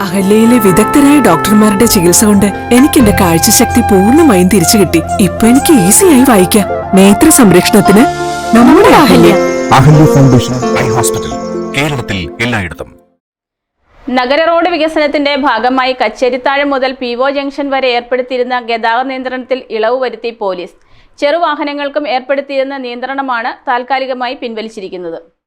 അഹല്യയിലെ വിദഗ്ധരായ ഡോക്ടർമാരുടെ ചികിത്സ കൊണ്ട് എനിക്ക് എന്റെ കാഴ്ചശക്തി പൂർണമായും തിരിച്ചു കിട്ടി. ഇപ്പൊ എനിക്ക് ഈസിയായി വായിക്കാം. നേത്ര സംരക്ഷണത്തിന് നമ്മുടെ Ahalia. Ahalia foundation eye hospital കേരളത്തിൽ എല്ലായിടത്തും. നഗര റോഡ് വികസനത്തിന്റെ ഭാഗമായി കച്ചേരിത്താഴം മുതൽ പി ഒ ജംഗ്ഷൻ വരെ ഏർപ്പെടുത്തിയിരുന്ന ഗതാഗത നിയന്ത്രണത്തിൽ ഇളവ് വരുത്തി പോലീസ്. ചെറുവാഹനങ്ങൾക്കും ഏർപ്പെടുത്തിയിരുന്ന നിയന്ത്രണമാണ് താൽക്കാലികമായി പിൻവലിച്ചിരിക്കുന്നത്.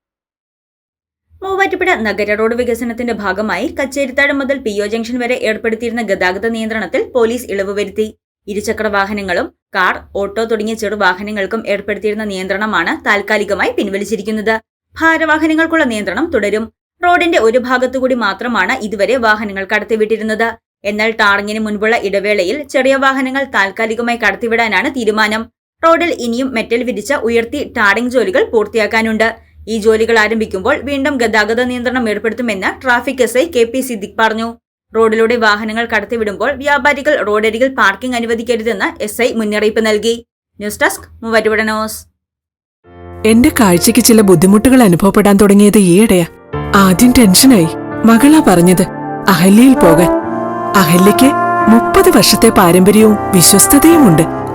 മൂവാറ്റുപുഴ നഗര റോഡ് വികസനത്തിന്റെ ഭാഗമായി കച്ചേരിത്താഴം മുതൽ പി ഒ ജംഗ്ഷൻ വരെ ഏർപ്പെടുത്തിയിരുന്ന ഗതാഗത നിയന്ത്രണത്തിൽ പോലീസ് ഇളവ് വരുത്തി. ഇരുചക്ര വാഹനങ്ങളും കാർ ഓട്ടോ തുടങ്ങിയ ചെറുവാഹനങ്ങൾക്കും ഏർപ്പെടുത്തിയിരുന്ന നിയന്ത്രണമാണ് താൽക്കാലികമായി പിൻവലിച്ചിരിക്കുന്നത്. ഭാരവാഹനങ്ങൾക്കുള്ള നിയന്ത്രണം തുടരും. റോഡിന്റെ ഒരു ഭാഗത്തുകൂടി മാത്രമാണ് ഇതുവരെ വാഹനങ്ങൾ കടത്തിവിട്ടിരുന്നത്. എന്നാൽ ടാറിങ്ങിന് മുൻപുള്ള ഇടവേളയിൽ ചെറിയ വാഹനങ്ങൾ താൽക്കാലികമായി കടത്തിവിടാനാണ് തീരുമാനം. റോഡിൽ ഇനിയും മെറ്റൽ വിരിച്ച ഉയർത്തി ടാറിംഗ് ജോലികൾ പൂർത്തിയാക്കാനുണ്ട്. ഈ ജോലികൾ ആരംഭിക്കുമ്പോൾ വീണ്ടും ഗതാഗത നിയന്ത്രണം ഏർപ്പെടുത്തുമെന്ന് traffic S I K P Siddique പറഞ്ഞു. റോഡിലൂടെ വാഹനങ്ങൾ കടത്തിവിടുമ്പോൾ വ്യാപാരികൾ റോഡരികിൽ പാർക്കിംഗ് അനുവദിക്കരുതെന്ന് എസ് ഐ മുന്നറിയിപ്പ് നൽകി. News desk news. എന്റെ കാഴ്ചയ്ക്ക് ചില ബുദ്ധിമുട്ടുകൾ അനുഭവപ്പെടാൻ തുടങ്ങിയത് ഈയിടെയാ. ആദ്യം ടെൻഷനായി. മകളാ പറഞ്ഞത് അഹല്യയിൽ പോകാൻ. അഹല്യയ്ക്ക് മുപ്പത് വർഷത്തെ പാരമ്പര്യവും വിശ്വസ്തതയുമുണ്ട്.